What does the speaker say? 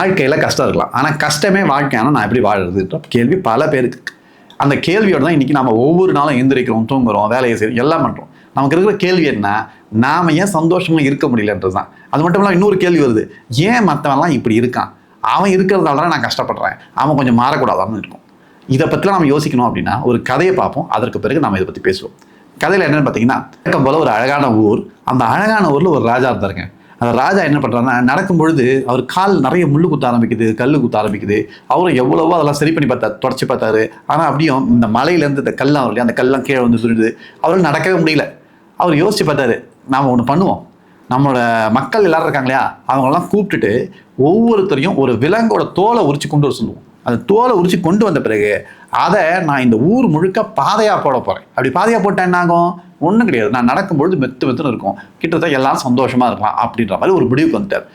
வாழ்க்கையில் கஷ்டம் இருக்கலாம். ஆனால் கஷ்டமே வாழ்க்கையான நான் எப்படி வாழுறதுன்ற கேள்வி பல பேருக்கு அந்த கேள்வியோட தான் இன்றைக்கி நம்ம ஒவ்வொரு நாளும் எந்திரிக்கிறோம் தூங்குறோம் வேலையை செய்யும் எல்லாம் பண்ணுறோம் நமக்கு இருக்கிற கேள்வி என்ன? நாம் ஏன் சந்தோஷமாக இருக்க முடியலன்றது தான். அது மட்டும் இல்லாமல் இன்னொரு கேள்வி வருது. ஏன் மற்றவன்லாம் இப்படி இருக்கான்? அவன் இருக்கிறதால தான் நான் கஷ்டப்படுறேன். அவன் கொஞ்சம் மாறக்கூடாதான்னு இருக்கும். இதை பற்றிலாம் நம்ம யோசிக்கணும் அப்படின்னா ஒரு கதையை பார்ப்போம். அதற்கு பிறகு நம்ம இதை பற்றி பேசுவோம். கதையில் என்னென்னு பார்த்தீங்கன்னா இருக்கும் போல ஒரு அழகான ஊர். அந்த அழகான ஊரில் ஒரு ராஜா இருந்தாருங்க. அந்த ராஜா என்ன பண்ணுறாருன்னா நடக்கும் பொழுது அவர் கால் நிறைய முள்ளு குத்த ஆரம்பிக்குது கல் குத்த ஆரம்பிக்குது. அவரும் எவ்வளவோ அதெல்லாம் சரி பண்ணி பார்த்தா தொடச்சி பார்த்தாரு. ஆனால் அப்படியும் இந்த மலையிலேருந்து இந்த கல்லாம் வரும் இல்லையா அந்த கல்லாம் கீழே வந்து சுருடுது அவரால் நடக்கவே முடியல. அவர் யோசிச்சு பார்த்தாரு நாம் ஒன்று பண்ணுவோம். நம்மளோட மக்கள் எல்லாரும் இருக்காங்க இல்லையா? அவங்களெல்லாம் கூப்பிட்டுட்டு ஒவ்வொருத்தரையும் ஒரு விலங்கோட தோலை உரிச்சு கொண்டு வர சொல்லுவோம். அந்த தோலை உரிச்சு கொண்டு வந்த பிறகு அதை நான் இந்த ஊர் முழுக்க பாதையாக போட போகிறேன் அப்படி பாதையாக போட்டேன் என்ன ஆகும் ஒன்றும் கிடையாது. நான் நடக்கும்பொழுது மெத்து மெத்துன்னு இருக்கும். கிட்டத்தட்ட எல்லாரும் சந்தோஷமாக இருக்கலாம் அப்படின்ற மாதிரி ஒரு முடிவுக்கு வந்துட்டார்.